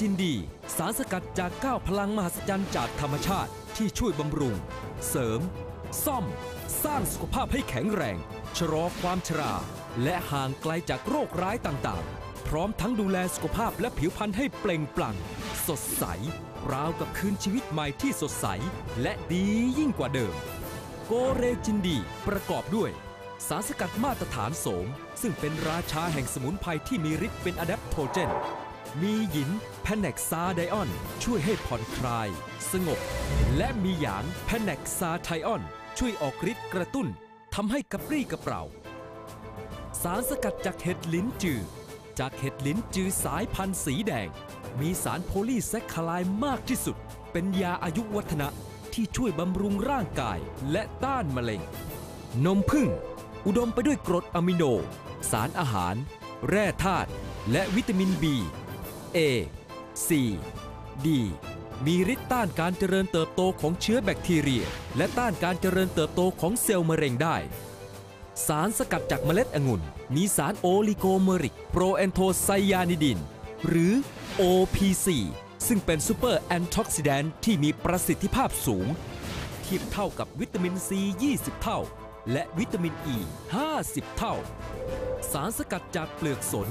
จินดี สารสกัดจากก้าวพลังมหัศจรรย์จากธรรมชาติที่ช่วยบำรุง เสริม ซ่อม สร้างสุขภาพให้แข็งแรง ชะลอความชรา และห่างไกลจากโรคร้ายต่างๆ พร้อมทั้งดูแลสุขภาพและผิวพรรณให้เปล่งปลั่ง สดใส ราวกับคืนชีวิตใหม่ที่สดใส และดียิ่งกว่าเดิม โกเรจินดี ประกอบด้วยสารสกัดมาตรฐานโสม ซึ่งเป็นราชาแห่งสมุนไพรที่มีฤทธิ์เป็นอะแดปโทเจน มีหยินแพนเนกซาไดออน ช่วยให้ผ่อนคลาย สงบ และมีหยางแพนเนกซาไทออน ช่วยออกฤทธิ์กระตุ้นทำให้กระปรี้กระเปร่า สารสกัดจากเห็ดลิ้นจือ จากเห็ดลิ้นจือสายพันธุ์สีแดง มีสารโพลีแซคคลด์มากที่สุด เป็นยาอายุวัฒนะที่ช่วยบำรุงร่างกายและต้านมะเร็ง นมผึ้งอุดมไปด้วยกรดอะมิโน สารอาหาร แร่ธาตุและวิตามิน B A C D มีฤทธิ์ต้านการเจริญเติบโตของเชื้อแบคทีเรีย และต้านการเจริญเติบโตของเซลล์มะเร็งได้ สารสกัดจากเมล็ดองุ่น มีสารโอลิโกเมริกโปรแอนโทไซยานิดิน หรือ OPC ซึ่งเป็นซูเปอร์แอนท็อกซิแดนที่มีประสิทธิภาพสูง เทียบเท่ากับวิตามินซี 20 เท่า และวิตามินอ e ี50 เท่า สารสกัดจากเปลือกสน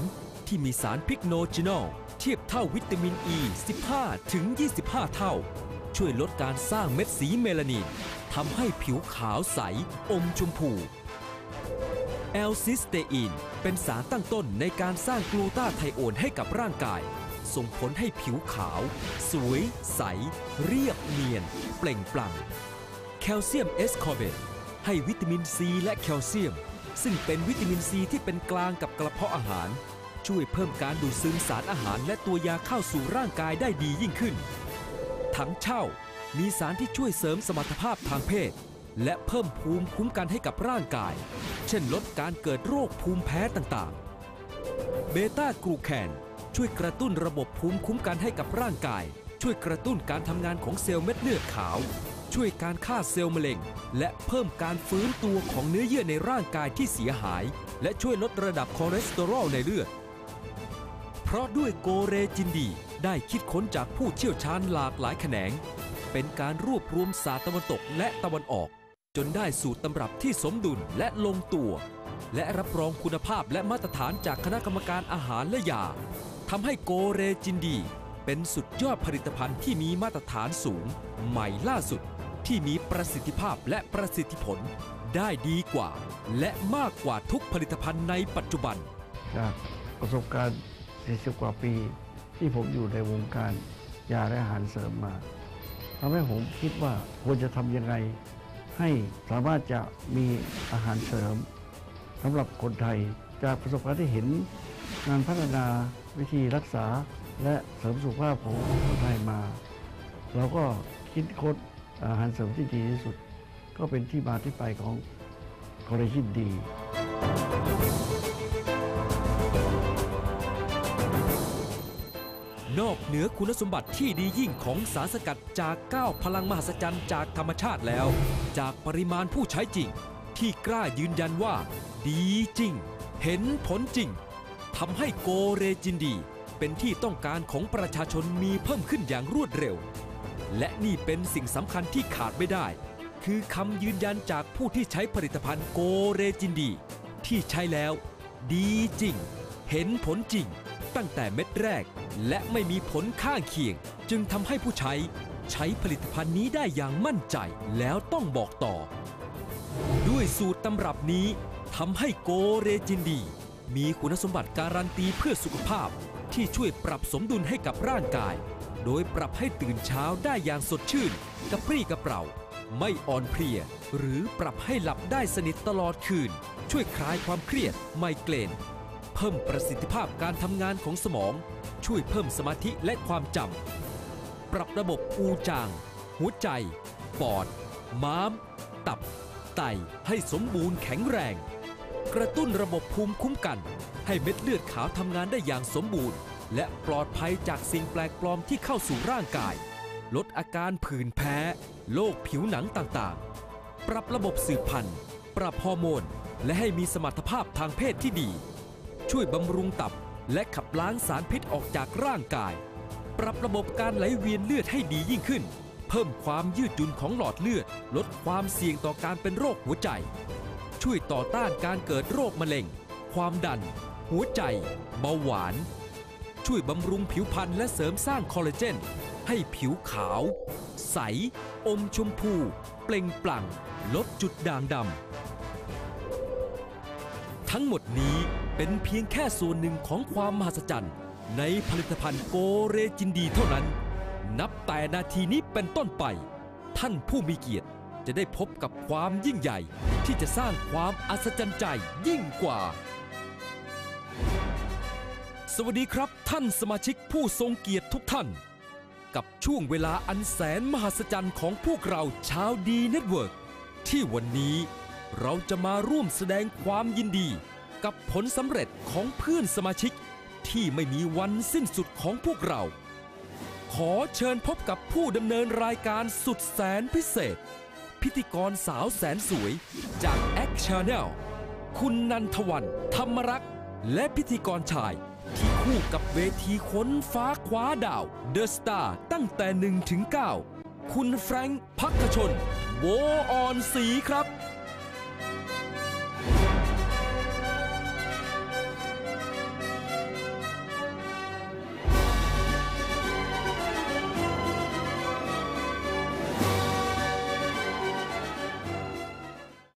ที่มีสารพิกโนจินอลเทียบเท่าวิตามินอ e ี15 ถึง 25 เท่า ช่วยลดการสร้างเม็ดสีเมลานินทำให้ผิวขาวใส อมชมพูแอลซิสเตอีนเป็นสารตั้งต้นในการสร้างกลูตาไทโอนให้กับร่างกาย ส่งผลให้ผิวขาว สวย ใส เรียบเนียน เปล่งปลั่ง แคลเซียมเอสคอร์เบตให้วิตามินซีและแคลเซียม ซึ่งเป็นวิตามินซีที่เป็นกลางกับกระเพาะอาหาร ช่วยเพิ่มการดูดซึมสารอาหารและตัวยาเข้าสู่ร่างกายได้ดียิ่งขึ้น ถังเช่ามีสารที่ช่วยเสริมสมรรถภาพทางเพศ และเพิ่มภูมิคุ้มกันให้กับร่างกาย เช่นลดการเกิดโรคภูมิแพ้ต่างๆ เบต้ากลูแคนช่วยกระตุ้นระบบภูมิคุ้มกันให้กับร่างกาย ช่วยกระตุ้นการทำงานของเซลล์เม็ดเลือดขาว ช่วยการฆ่าเซลล์มะเร็ง และเพิ่มการฟื้นตัวของเนื้อเยื่อในร่างกายที่เสียหาย และช่วยลดระดับคอเลสเตอรอลในเลือด เพราะด้วยโกเรจินดีได้คิดค้นจากผู้เชี่ยวชาญหลากหลายแขนง เป็นการรวบรวมศาสตร์ตะวันตกและตะวันออก จนได้สูตรตำรับที่สมดุลและลงตัว และรับรองคุณภาพและมาตรฐานจากคณะกรรมการอาหารและยาทำให้โกเรจินดี เป็นสุดยอดผลิตภัณฑ์ที่มีมาตรฐานสูง ใหม่ล่าสุด ที่มีประสิทธิภาพและประสิทธิผล ได้ดีกว่า และมากกว่าทุกผลิตภัณฑ์ในปัจจุบันจากประสบการณ์ 40 กว่าปีที่ผมอยู่ในวงการยาและอาหารเสริมมาทำให้ผมคิดว่าควรจะทำยังไง ให้สามารถจะมีอาหารเสริมสำหรับคนไทยจากประสบการณ์ที่เห็นงานพัฒนาวิธีรักษาและเสริมสุขภาพของคนไทยมา เราก็คิดค้นอาหารเสริมที่ดีที่สุด ก็เป็นที่มาที่ไปของคอลเลจินดี นอกเหนือคุณสมบัติที่ดียิ่งของสารสกัดจาก9พลังมหัศจรรย์จากธรรมชาติแล้ว จากปริมาณผู้ใช้จริง ที่กล้ายืนยันว่า ดีจริง เห็นผลจริงทำให้โกเรจินดี เป็นที่ต้องการของประชาชนมีเพิ่มขึ้นอย่างรวดเร็ว และนี่เป็นสิ่งสำคัญที่ขาดไม่ได้ คือคำยืนยันจากผู้ที่ใช้ผลิตภัณฑ์โกเรจินดี ที่ใช้แล้ว ดีจริง เห็นผลจริง ตั้งแต่เม็ดแรก และไม่มีผลข้างเคียง จึงทำให้ผู้ใช้ ใช้ผลิตภัณฑ์นี้ได้อย่างมั่นใจแล้วต้องบอกต่อ ด้วยสูตรตำรับนี้ทำให้โกเรจินดี มีคุณสมบัติการันตีเพื่อสุขภาพ ที่ช่วยปรับสมดุลให้กับร่างกาย โดยปรับให้ตื่นเช้าได้อย่างสดชื่น กระปรี้กระเปร่า ไม่อ่อนเพลีย หรือปรับให้หลับได้สนิทตลอดคืน ช่วยคลายความเครียดไมเกรน พิ่มประสิทธิภาพการทำงานของสมอง ช่วยเพิ่มสมาธิและความจำ ปรับระบบอูจาง หัวใจ ปอด ม้าม ตับ ไตให้สมบูรณ์แข็งแรง กระตุ้นระบบภูมิคุ้มกัน ให้เม็ดเลือดขาวทำงานได้อย่างสมบูรณ์ และปลอดภัยจากสิ่งแปลกปลอมที่เข้าสู่ร่างกาย ลดอาการผื่นแพ้ โรคผิวหนังต่างๆ ปรับระบบสืบพันธุ์ ปรับฮอร์โมน และให้มีสมรรถภาพทางเพศที่ดี ช่วยบำรุงตับ และขับล้างสารพิษออกจากร่างกาย ปรับระบบการไหลเวียนเลือดให้ดียิ่งขึ้น เพิ่มความยืดหยุ่นของหลอดเลือด ลดความเสี่ยงต่อการเป็นโรคหัวใจ ช่วยต่อต้านการเกิดโรคมะเร็ง ความดัน หัวใจ เบาหวาน ช่วยบำรุงผิวพรรณและเสริมสร้างคอลลาเจน ให้ผิวขาว ใส อมชมพู เปล่งปลั่ง ลดจุดด่างดำ ทั้งหมดนี้เป็นเพียงแค่ส่วนหนึ่งของความมหัศจรรย์ ในผลิตภัณฑ์โกเรจินดีเท่านั้น นับแต่นาทีนี้เป็นต้นไป ท่านผู้มีเกียรติจะได้พบกับความยิ่งใหญ่ ที่จะสร้างความอัศจรรย์ใจยิ่งกว่า สวัสดีครับท่านสมาชิกผู้ทรงเกียรติทุกท่าน กับช่วงเวลาอันแสนมหัศจรรย์ของพวกเราชาวดีเน็ตเวิร์กที่วันนี้ เราจะมาร่วมแสดงความยินดี กับผลสำเร็จของเพื่อนสมาชิก ที่ไม่มีวันสิ้นสุดของพวกเรา ขอเชิญพบกับผู้ดำเนินรายการสุดแสนพิเศษ พิธีกรสาวแสนสวยจาก X Channel คุณนันทวันธรรมรักษ์ และพิธีกรชายที่คู่กับเวทีค้นฟ้าคว้าดาวเดอะสตาร์ตั้งแต่1ถึง9คุณแฟรงค์พักชน โวออนสีครับ